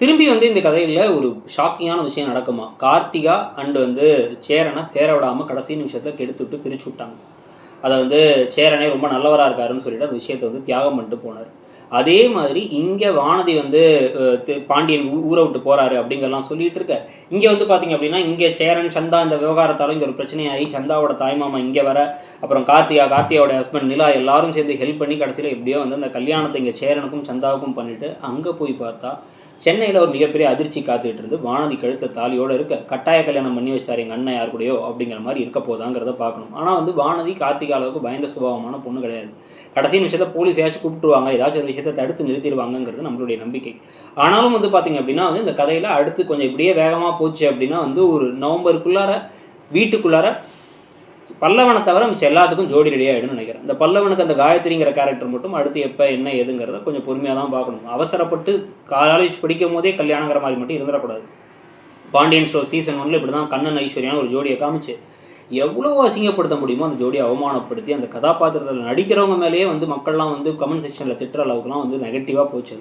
திரும்பி வந்து இந்த கதையில் ஒரு ஷாக்கிங்கான விஷயம் நடக்குமா? கார்த்திகா அண்ட் வந்து சேரனை சேர விடாமல் கடைசி நிமிஷத்தில் கெடுத்து விட்டு பிரிச்சு விட்டாங்க. அதை வந்து சேரனே ரொம்ப நல்லவராக இருக்காருன்னு சொல்லிட்டு அந்த விஷயத்தை வந்து தியாகம் பண்ணிட்டு போனார். அதே மாதிரி இங்கே வானதி வந்து பாண்டியன் ஊரை விட்டு போறாரு அப்படிங்கறலாம் சொல்லிட்டு இருக்க இங்கே வந்து பார்த்தீங்க அப்படின்னா இங்கே சேரன் சந்தா இந்த விவகாரத்தாலும் இங்கே ஒரு பிரச்சனையாகி சந்தாவோட தாய்மாமா இங்கே வர அப்புறம் கார்த்திகா கார்த்தியாவோட ஹஸ்பண்ட் நிலா எல்லாரும் சேர்ந்து ஹெல்ப் பண்ணி கடைசியில் எப்படியோ வந்து அந்த கல்யாணத்தை இங்கே சேரனுக்கும் சந்தாவுக்கும் பண்ணிட்டு அங்கே போய் பார்த்தா சென்னையில் ஒரு மிகப்பெரிய அதிர்ச்சி காத்துட்டு இருந்து வானதி கழுத்த தாலியோடு இருக்க கட்டாய கல்யாணம் பண்ணி வச்சிட்டாரு எங்கள் அண்ணன் யார் கூடயோ அப்படிங்கிற மாதிரி இருக்க போதாங்கிறத பார்க்கணும். ஆனால் வந்து வானதி கார்த்திகா அளவுக்கு பயந்த சுபாவமான பொண்ணு கிடையாது. கடைசி நிமிஷத்தை போலீஸ் ஏதாச்சும் கூப்பிட்டுருவாங்க ஏதாச்சும் ஒரு விஷயத்தை தடுத்து நிறுத்திடுவாங்கங்கிறது நம்மளுடைய நம்பிக்கை. ஆனாலும் வந்து பார்த்தீங்க அப்படின்னா வந்து இந்த கதையில் அடுத்து கொஞ்சம் இப்படியே வேகமாக போச்சு அப்படின்னா வந்து ஒரு நவம்பருக்குள்ளார வீட்டுக்குள்ளார பல்லவனை தவிர மிச்சம் எல்லாத்துக்கும் ஜோடி ரெடி ஆகிடும்னு நினைக்கிறேன். இந்த பல்லவனுக்கு அந்த காயத்ரிங்கிற கேரக்டர் மட்டும் அடுத்து எப்போ என்ன ஏதுங்கிறத கொஞ்சம் பொறுமையாக தான் பார்க்கணும். அவசரப்பட்டு காலேஜ் படிக்கும் போதே கல்யாணங்கிற மாதிரி மட்டும் இருந்துடக்கூடாது. பாண்டியன் ஷோ சீசன் ஒன்றில் இப்படி தான் கண்ணன் ஐஸ்வர்யான ஒரு ஜோடியை காமிச்சு எவ்வளோ அசிங்கப்படுத்த முடியுமோ அந்த ஜோடியை அவமானப்படுத்தி அந்த கதாபாத்திரத்தில் நடிக்கிறவங்க மேலேயே வந்து மக்கள்லாம் வந்து கமெண்ட் செக்ஷனில் திட்டுற அளவுக்குலாம் வந்து நெகட்டிவாக போச்சு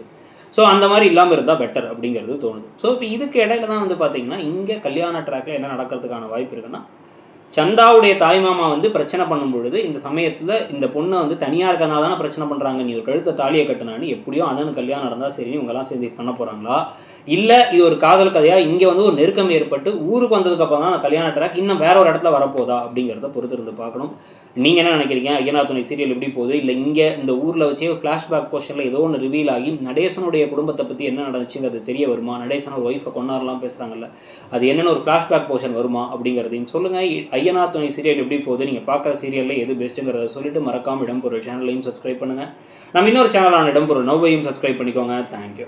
ஸோ அந்த மாதிரி இல்லாமல் இருந்தால் பெட்டர் அப்படிங்கிறது தோணுது. ஸோ இப்போ இதுக்கு இடையில தான் வந்து பார்த்தீங்கன்னா இங்கே கல்யாண ட்ராக்கில் என்ன நடக்கிறதுக்கான வாய்ப்பு இருக்குன்னா சந்தாவுடைய தாய்மாமா வந்து பிரச்சனை பண்ணும் பொழுது இந்த சமயத்தில் இந்த பொண்ணை வந்து தனியாக இருக்கனால தானே பிரச்சனை பண்ணுறாங்க நீ ஒரு கழுத்தை தாலியை கட்டினான்னு எப்படியோ அண்ணன் கல்யாணம் நடந்தால் சரி இவங்கெல்லாம் சேர்ந்து பண்ண போகிறாங்களா இல்லை இது ஒரு காதல் கதையாக இங்கே வந்து ஒரு நெருக்கம் ஏற்பட்டு ஊருக்கு வந்ததுக்கப்புறம் தான் கல்யாண ட்ராக் இன்னும் வேற ஒரு இடத்துல வரப்போதா அப்படிங்கிறத பொறுத்து இருந்து பார்க்கணும். நீங்கள் என்ன நினைக்கிறீங்க? ஐயனா துணை சீரியல் எப்படி போகுது? இல்லை இங்கே இந்த ஊரில் வச்சே ஃப்ளாஷ்பேக் போர்ஷனில் ஏதோ ஒன்று ரிவீல் ஆகி நடேசனுடைய குடும்பத்தை பற்றி என்ன நடந்துச்சுங்கிறது தெரிய வருமா? நடேசன் ஒரு ஒய்ஃபை கொண்டாடலாம் பேசுகிறாங்கல்ல அது என்னென்ன ஒரு ஃப்ளாஷ்பேக் போர்ஷன் வருமா அப்படிங்கிறதையும் சொல்லுங்கள் ஐயனார் துணை சீரியல் எப்படி போகுது நீங்கள் பார்க்குற சீரியலில் எது பெஸ்ட்டுங்கிறத சொல்லிட்டு மறக்காமல் இடம்பொருள் சேனலையும் சப்ஸ்கிரைப் பண்ணுங்கள் நம்ம இன்னொரு சேனலான இடம்பொருள் நவ்வையும் சப்ஸ்கிரைப் பண்ணிக்கோங்க. தேங்க்யூ